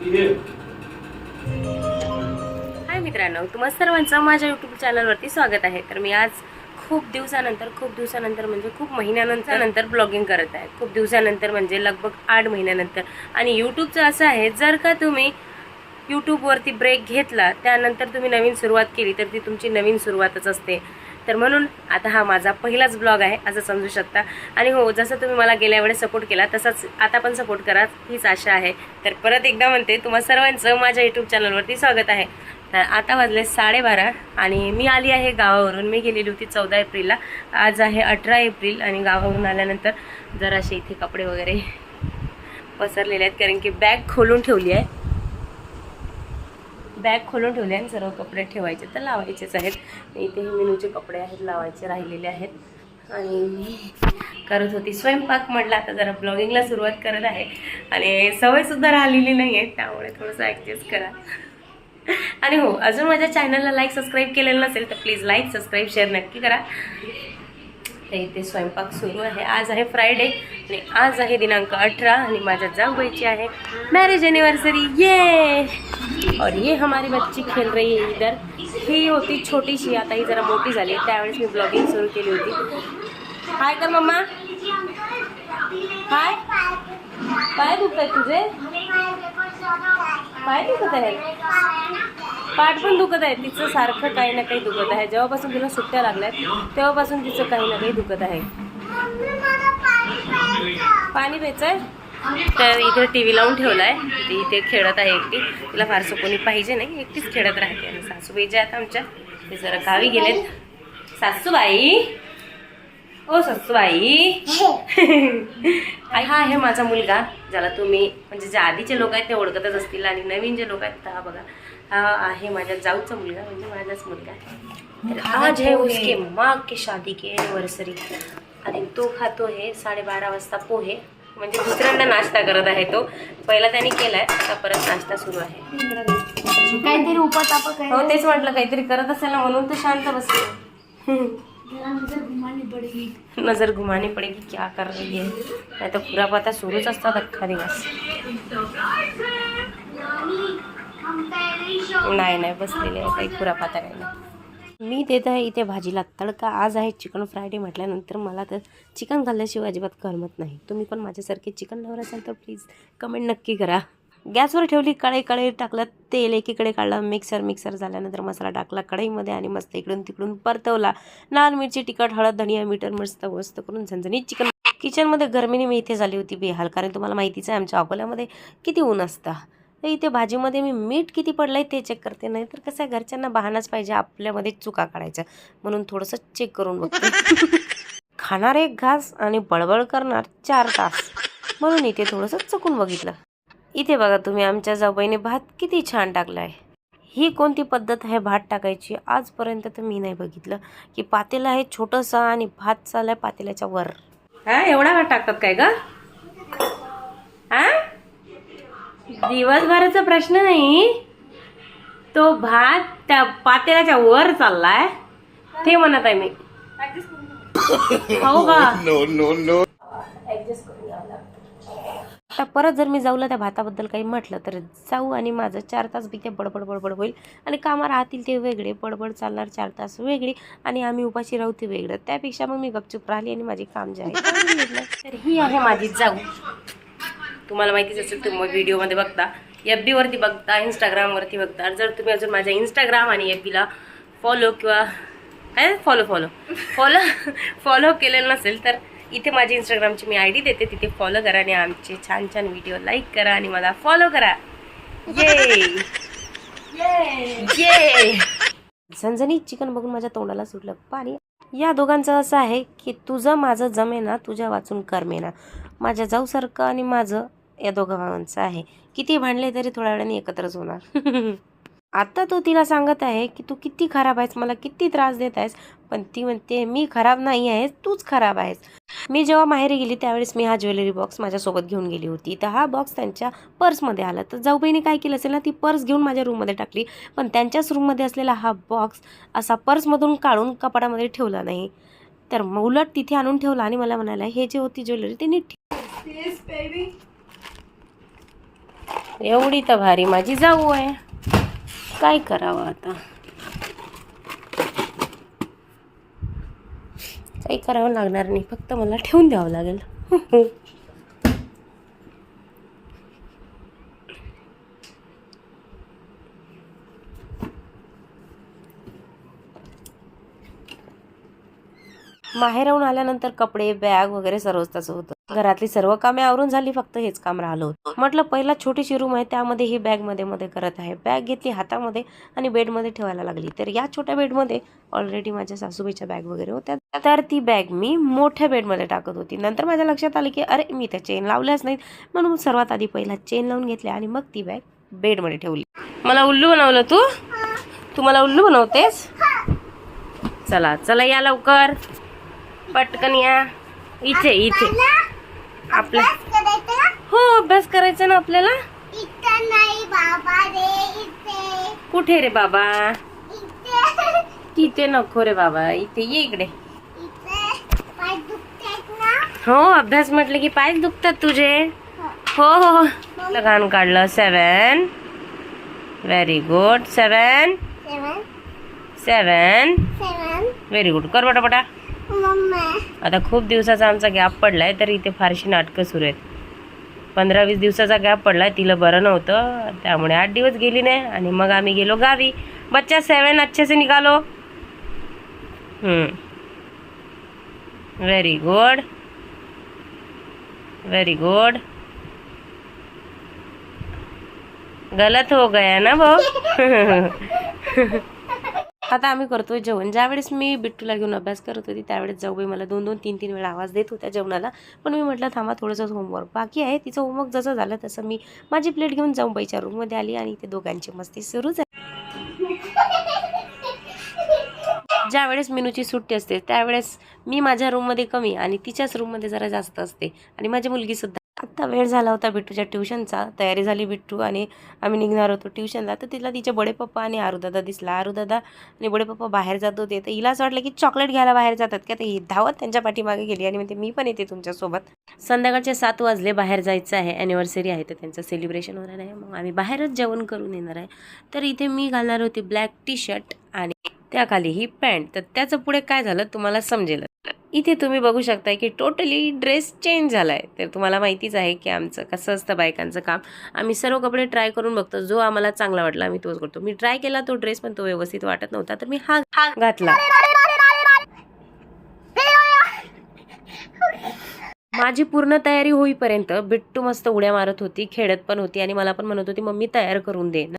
हाय मित्रांनो तुम्हा सर्वांचं माझ्या यूट्यूब चॅनलवरती स्वागत आहे. तर मी आज खूप दिवसानंतर खूप दिवसानंतर म्हणजे खूप महिन्यानंतर नंतर ब्लॉगिंग करत आहे. खूप दिवसानंतर म्हणजे लगभग आठ महिन्यानंतर. आणि यूट्यूबचं असं आहे जर का तुम्ही यूट्यूबवरती ब्रेक घेतला त्यानंतर तुम्ही नवीन सुरुवात केली तर ती तुमची नवीन सुरुवातच असते. तर म्हणून आता हा माझा पहिलाच ब्लॉग आहे असं समजू शकता. आणि हो जसं तुम्ही मला गेल्या वेळेस सपोर्ट केला तसाच आता पण सपोर्ट करा हीच आशा आहे. तर परत एकदा म्हणते तुम्हा सर्वांचं माझ्या यूट्यूब चॅनलवरती स्वागत आहे. तर आता वाजले साडेबारा आणि मी आली आहे गावावरून. मी गेलेली होती चौदा एप्रिलला. आज आहे अठरा एप्रिल आणि गावावरून आल्यानंतर जराशे इथे कपडे वगैरे पसरलेले आहेत कारण की बॅग खोलून ठेवली आहे. बॅग खोलून ठेवली आहे आणि सर्व कपडे ठेवायचे तर लावायचेच आहेत. इथे हे मेनूचे कपडे आहेत लावायचे राहिलेले आहेत. आणि करत होती स्वयंपाक म्हटलं आता जरा ब्लॉगिंगला सुरुवात करत आहे. आणि सवयसुद्धा राहिलेली नाही आहे त्यामुळे थोडंसं ॲडजस्ट करा. आणि हो अजून माझ्या चॅनलला लाईक सबस्क्राईब केलेलं नसेल तर प्लीज लाईक सबस्क्राईब शेअर नक्की करा. तर इथे स्वयंपाक सुरू आहे. आज आहे फ्रायडे आणि आज आहे दिनांक अठरा आणि माझ्या जाऊबाईची आहे मॅरेज एनिवर्सरी ये और ये हमारी बच्ची खेल रही है इधर. ही होती छोटीशी आता ही जरा मोठी झाली. त्यावेळेस मी ब्लॉगिंग सुरू केली होती. हाय कर मम्मा. हाय पाय दुखत तुझे? पाय दुखत आहे पाठ पण दुखत आहे. तिचं सारखं काही ना काही दुखत आहे. जेव्हापासून तिला सुट्ट्या लागल्यात तेव्हापासून तिचं काही ना काही दुखत आहे. पाणी प्यायचंय? तर इथे टी व्ही लावून ठेवला आहे ती इथे खेळत आहे एकटी. तिला फारसं कोणी पाहिजे नाही. एकटीच खेळत राहते. आणि सासूबाई ज्या आहेत आमच्या ते जरा गावी गेलेत. सासूबाई? ओ सासूबाई. आई, हा आहे माझा मुलगा ज्याला तुम्ही म्हणजे जे आधीचे लोक आहेत ते ओळखतच असतील. आणि नवीन जे लोक आहेत तर हा बघा. हा आहे माझ्या जाऊचा मुलगा म्हणजे माझाच मुलगा. तर आज है उसके माँ की शादी की एनिवर्सरी आणि तो खातो आहे साडेबारा वाजता पोहे. म्हणजे दुसऱ्यांदा नाश्ता करत आहे तो. पहिला त्याने केलाय आता परत नाश्ता सुरू आहे. काहीतरी उपतापक हो तेच म्हटलं काहीतरी करत असेल ना म्हणून तर शांत बसले. घुमानी पडेगी नजर घुमानी पडेगी क्या कर रही है. नाही तर खुरापाता सुरूच असतात अख्खा दिवस. नाही नाही बसलेले आहे काही खुरापाता काही नाही. मी देत आहे इथे भाजीला तडका. आज आहे चिकन फ्रायडे म्हटल्यानंतर मला तर चिकन खाल्ल्याशिवाय अजिबात करमत नाही. तुम्ही पण माझ्यासारखे चिकन लवर असाल तर प्लीज कमेंट नक्की करा. गॅसवर ठेवली कढई कढई टाकलं तेल एकीकडे काढलं मिक्सर मिक्सर झाल्यानंतर मसाला टाकला कढईमध्ये आणि मस्त इकडून तिकडून परतवला. लाल मिरची तिखट हळद धनिया मीटर मस्त मस्त करून झणझणीत चिकन. किचनमध्ये गरमीने मी इथे झाली होती बेहाल कारण तुम्हाला माहितीच आहे आमच्या अकोल्यामध्ये किती ऊन असतं. तर इथे भाजीमध्ये मी मीठ किती पडलं आहे ते चेक करते. नाही तर कसं आहे घरच्यांना बहानाच पाहिजे आपल्यामध्ये चुका काढायच्या. म्हणून थोडंसं चेक करून बघते. खाणार एक घास आणि बळबळ करणार चार तास. म्हणून इथे थोडंसं चुकून बघितलं. इथे बघा तुम्ही आमच्या जाऊबाईने भात किती छान टाकला आहे ही कोणती पद्धत आहे भात टाकायची? आजपर्यंत तर मी नाही बघितलं. की पातेलं आहे छोटंसं आणि भात चाललाय पातेल्याच्या वर. हा एवढा भात टाकतात काय का हा? दिवसभराचा प्रश्न नाही. तो भात त्या पातेल्याच्या वर चाललाय. ते म्हणत आहे मी. हो का? आता परत जर मी जाऊला त्या भाताबद्दल काही म्हटलं तर जाऊ आणि माझं चार तास बी ते बडबड बडबड होईल. आणि कामं राहतील ते वेगळे बडबड चालणार चार तास वेगळी. आणि आम्ही उपाशी राहू ते वेगळं. त्यापेक्षा मग मी गपचूप राहिली आणि माझी काम जे आहे. तर ही आहे माझी जाऊ. तुम्हाला माहितीच असेल तुम्ही व्हिडिओमध्ये बघता. एफ बीवरती बघता इंस्टाग्रामवरती बघता. जर तुम्ही अजून माझ्या इंस्टाग्राम आणि एफ बीला फॉलो किंवा काय? फॉलो फॉलो फॉलो फॉलो केलेलं नसेल तर इथे माझी इंस्टाग्रामची मी आय डी देते. तिथे फॉलो करा आणि आमचे छान छान व्हिडिओ लाईक करा आणि मला फॉलो करा. ये ये झणझणीत चिकन बघून माझ्या तोंडाला सुटलं. पाणी. या दोघांचं असं आहे की तुझं माझं जमेना तुझ्या वाचून करमेना. माझ्या जाऊसारखं आणि माझं या दोघा भावांचं आहे. किती भांडले तरी थोड्या वेळाने एकत्रच होणार. आता तो तिला सांगत आहे की तू किती खराब आहेस मला किती त्रास देत आहेस पण ती म्हणते मी खराब नाही आहेस तूच खराब आहेस. मी जेव्हा माहेरी गेली त्यावेळेस मी हा ज्वेलरी बॉक्स माझ्यासोबत घेऊन गेली होती. तर हा बॉक्स त्यांच्या पर्समध्ये आला. तर जाऊबाईने काय केलं असेल ना ती पर्स घेऊन माझ्या रूममध्ये टाकली. पण त्यांच्याच रूममध्ये असलेला हा बॉक्स असा पर्समधून काढून कपाडामध्ये ठेवला नाही. तर मग उलट तिथे आणून ठेवला आणि मला म्हणाला हे जे होती ज्वेलरी ते नीट एवढी तर भारी माझी जाऊ आहे. काय करावं आता? काही करावं लागणार नाही फक्त मला ठेवून द्यावं लागेल. माहेरहून आल्यानंतर कपडे बॅग वगैरे सर्वच तसं होतं. घरातली सर्व कामे आवरून झाली फक्त हेच काम राहिलं होतं. म्हटलं पहिला छोटीशी रूम आहे त्यामध्ये ही बॅगमध्ये मध्ये करत आहे. बॅग घेतली हातामध्ये आणि बेडमध्ये ठेवायला लागली. तर या छोट्या बेडमध्ये ऑलरेडी माझ्या सासूबाईच्या बॅग वगैरे होत्या. तर ती बॅग मी मोठ्या बेडमध्ये टाकत होती. नंतर माझ्या लक्षात आलं की अरे मी त्या चेन लावल्याच नाहीत. म्हणून सर्वात आधी पहिला चेन लावून घेतली आणि मग ती बॅग बेडमध्ये ठेवली. मला उल्लू बनवलं तू? तू मला उल्लू बनवतेस? चला चला या लवकर. पटकन या. इथे इथे. आपल्या हो अभ्यास करायचा ना आपल्याला? कुठे रे बाबा? तिथे नको रे बाबा इथे ये इकडे. पाय हो अभ्यास म्हटलं की पायच दुखतात तुझे. हो. हो हो लगान काढलं. Seven very good seven seven very good कर मम्मा आता खूप दिवसाचा आमचा गॅप पडलाय तर इथे फारशी नाटकं सुरू आहेत. पंधरा वीस दिवसाचा गॅप पडलाय तिला बरं नव्हतं. त्यामुळे आठ दिवस गेली नाही आणि मग आम्ही गेलो गावी. बच्चा सेवन अच्छे से निघालो. व्हेरी गुड व्हेरी गुड गलत हो गया ना भाऊ? आता आम्ही करतो जेवण. ज्यावेळेस मी बिट्टूला घेऊन अभ्यास करत होती त्यावेळेस जाऊबाई मला दोन दोन तीन तीन वेळा आवाज देत होत्या जेवणाला. पण मी म्हटलं थांबा थोडंसं होमवर्क बाकी आहे. तिचं होमवर्क जसं झालं तसं मी माझी प्लेट घेऊन जाऊबाईच्या रूममध्ये आली आणि ते दोघांची मस्ती सुरू झाली. ज्यावेळेस मेनूची सुट्टी असते त्यावेळेस मी माझ्या रूममध्ये कमी आणि तिच्याच रूममध्ये जरा जास्त असते आणि माझी मुलगीसुद्धा आत्ता वेळ झाला होता बिट्टूच्या ट्युशनचा. तयारी झाली बिट्टू आणि आम्ही निघणार होतो ट्युशनला. तर तिला तिचे बडे पप्पा आणि आरुदादा दिसला. आरुदादा आणि बडे पप्पा बाहेर जात होते. तर हिला असं वाटलं की चॉकलेट घ्यायला बाहेर जातात का? ते धावत त्यांच्या पाठीमागे गेली आणि म्हणते मी पण येते तुमच्यासोबत. संध्याकाळचे सात वाजले. बाहेर जायचं आहे. ॲनिव्हर्सरी आहे. तर त्यांचं सेलिब्रेशन होणार आहे. मग आम्ही बाहेरच जेवण करून येणार आहे. तर इथे मी घालणार होती ब्लॅक टी शर्ट आणि त्याखाली ही पॅन्ट तर त्याचं पुढे काय झालं तुम्हाला समजेल इथे तुम्ही बघू शकताय की टोटली ड्रेस चेंज झाला आहे तर तुम्हाला माहितीच आहे की आमचं कसं असतं बायकांचं काम. आम्ही सर्व कपडे ट्राय करून बघतो. जो आम्हाला चांगला वाटला आम्ही तोच करतो. मी ट्राय केला तो ड्रेस पण तो व्यवस्थित वाटत नव्हता. तर मी हा हा घातला. माझी पूर्ण तयारी होईपर्यंत बिट्टू मस्त उड्या मारत होती खेळत पण होती आणि मला पण म्हणत होती मम्मी तयार करून दे. ना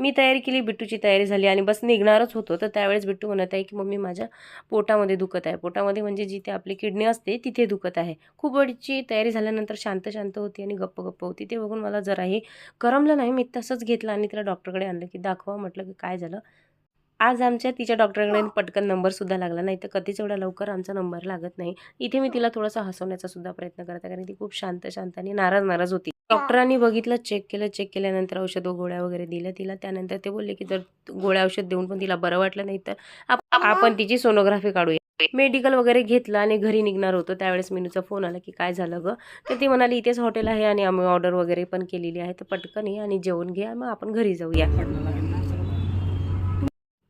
मी तयारी केली बिट्टूची तयारी झाली आणि बस निघणारच होतो. तर त्यावेळेस बिट्टू म्हणत आहे की मम्मी माझ्या पोटामध्ये दुखत आहे. पोटामध्ये म्हणजे जिथे आपली किडनी असते तिथे दुखत आहे. खूप वेळची तयारी झाल्यानंतर शांत शांत होती आणि गप्प गप्प होती. ते बघून मला जराही करमलं नाही. मी तसंच घेतलं आणि तिला डॉक्टरकडे आणलं की दाखवा म्हटलं की काय झालं? आज आमच्या तिच्या डॉक्टरकडे पटकन नंबरसुद्धा लागला नाही. तर कधीच एवढा लवकर आमचा नंबर लागत नाही. इथे मी तिला थोडासा हसवण्याचा सुद्धा प्रयत्न करते कारण ती खूप शांत शांत आणि नाराज नाराज होती. डॉक्टरांनी बघितलं चेक केलं चेक केल्यानंतर औषध गोळ्या वगैरे दिल्या तिला त्यानंतर ते बोलले की जर गोळ्या औषध देऊन पण तिला बरं वाटलं नाही तर आप- आपण तिची सोनोग्राफी काढूया. मेडिकल वगैरे घेतलं आणि घरी निघणार होतो. त्यावेळेस मिनूचा फोन आला की काय झालं गं? तर ती म्हणाली इथेच हॉटेल आहे आणि आम्ही ऑर्डर वगैरे पण केलेली आहे तर पटकन ये आणि जेवण घ्या मग आपण घरी जाऊया.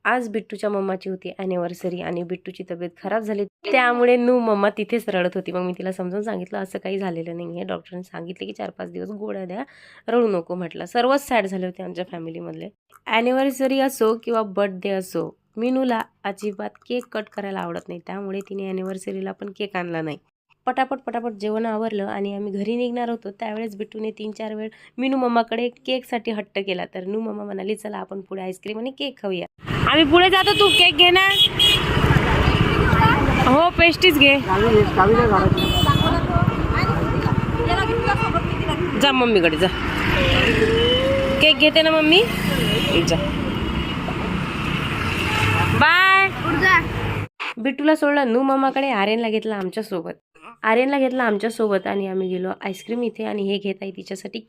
आज बिट्टूच्या मम्माची होती ॲनिव्हर्सरी आणि बिट्टूची तब्येत खराब झाली. त्यामुळे नू मम्मा तिथेच रडत होती. मग मी तिला समजून सांगितलं असं काही झालेलं नाही आहे डॉक्टरांनी सांगितले की चार पाच दिवस गोळ्या द्या रडू नको म्हटलं. सर्वच सॅड झाले होते आमच्या फॅमिलीमधले ॲनिव्हर्सरी असो किंवा बर्थडे असो मिनूला अजिबात केक कट करायला आवडत नाही. त्यामुळे तिने ॲनिव्हर्सरीला पण केक आणला नाही. पटापट पटापट जेवण आवरलं आणि आम्ही घरी निघणार होतो त्यावेळेस बिट्टूने तीन चार वेळ मिनू मम्माकडे केकसाठी हट्ट केला. तर नू मम्मा म्हणाली चला आपण पुढे आईस्क्रीम आणि केक खाऊया. आम्ही पुढे जातो तू केक घे ना. हो पेस्टीच घे. जा मम्मीकडे जा. केक घेते ना मम्मी? जा. बाय. बिट्टूला सोडलं नू मामाकडे आर्यनला घेतला आमच्यासोबत आर्यनला घेतला आमच्यासोबत आणि आम्ही गेलो आईस्क्रीम इथे आणि हे घेत आहे तिच्यासाठी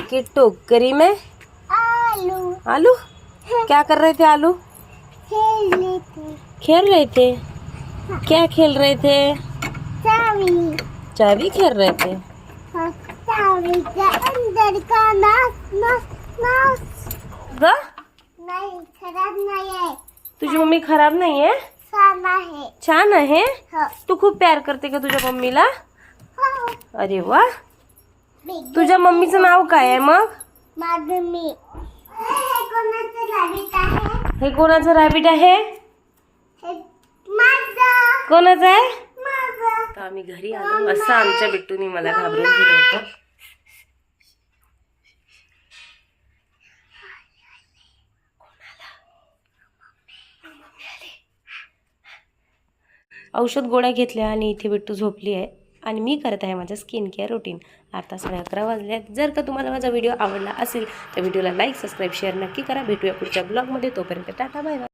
की टोकरी में? आलू। आलू? क्या कर रहे थे आलू? खेल लेते खेल रहे थे? क्या खेल रहे थे? चावी। चाबी खेल रहे थे। हाँ, चावी के अंदर का ग नहीं खराब नहीं है। तुझी मम्मी खराब नाही आहे साना है। छान आहे हाँ। तू खूप प्यार करते का तुझ्या मम्मीला हाँ। अरे वा बिग तुझ्या मम्मीचं नाव काय आहे मग? माधुमी हे कोणाचं हे रॅबिट आहे? हे कोणाचं आहे? तर आम्ही घरी आलो. असं आमच्या बिट्टूनी मला घाबरून दिलं होतं. औषध गोळ्या घेतल्या आणि इथे बिट्टू झोपली आहे. आणि मी करत आहे माझं स्किन केअर रुटीन आता साडे अकरा वाजले आहेत जर का तुम्हाला माझा व्हिडिओ आवडला असेल तर व्हिडिओला लाईक सबस्क्राईब शेअर नक्की करा. भेटूया पुढच्या ब्लॉगमध्ये तोपर्यंत टाटा बाय बाय